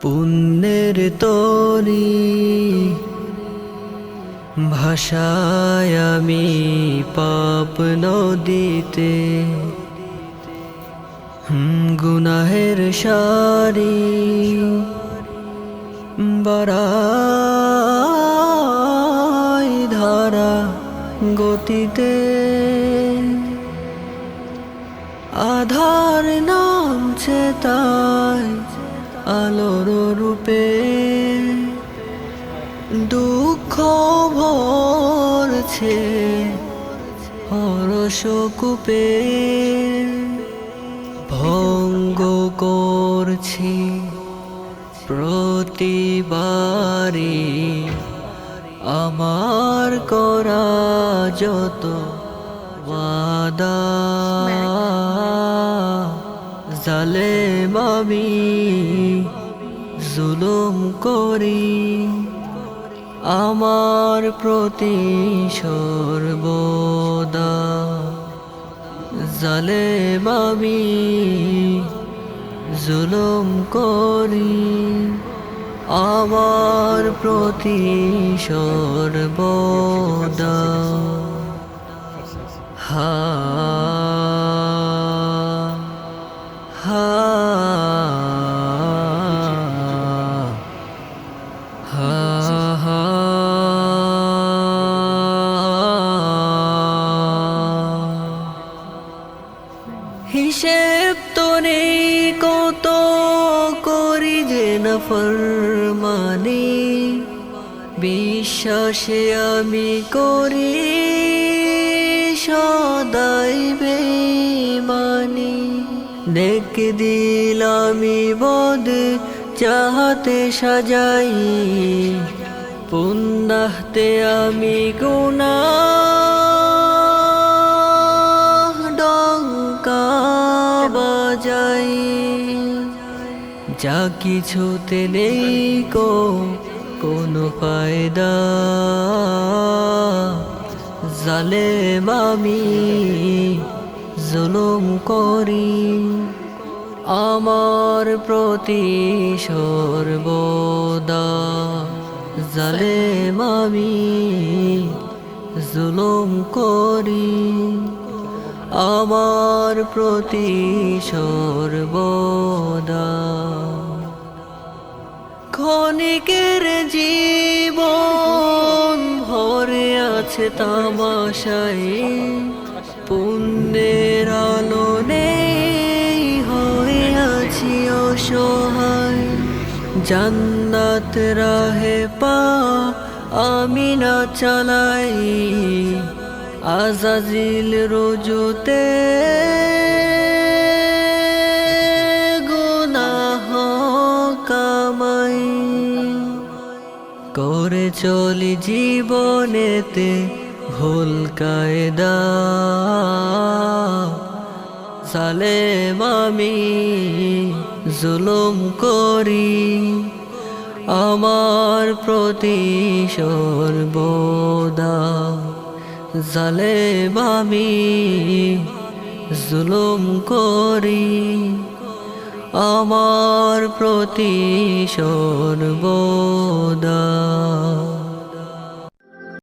পুণ্যের তরি ভাষায় আমি পাপ নদীতে গুনাহের সারি বারাই ধারা গতিতে আধার নামছে তাই আলোর রূপে দুঃখ ভরছে হরস কূপে ভঙ্গ করছি প্রতিবারে আমার করা যত ওয়াদা জালে মামি জুলুম করি। আমার প্রতি সর্বদা জালে মামি জুলুম করি। আমার প্রতি সর্বদা। হা হিসেব তো নেই কত করি যে নফর মানে বিশ্বাসে আমি করি সদাই বেমানি দেখ দিল আমি বদ চাহতে সাজাই। পুন্নাহতে আমি গুনা ডঙ্কা বাজাই। যা কিছুতে নেই কো, কোনো ফায়দা। জালে মামি জুলুম করি, আমার প্রতি সর্বদা জালে মামি জুলুম করি, আমার প্রতি সর্বদা। ক্ষণিকের জীবন ভরে আছে তামাশাই পুণ্যের জান্নাত রাহে পা, আমি না চালাই। আজাজিল রোজতে গুনাহ কামাই। করে চলি জীবনেতে ভুল কায়দা। সালে মামি জুলুম করি আমার প্রতি সর্বদা জালে মামি জুলুম করি আমার প্রতি সর্বদা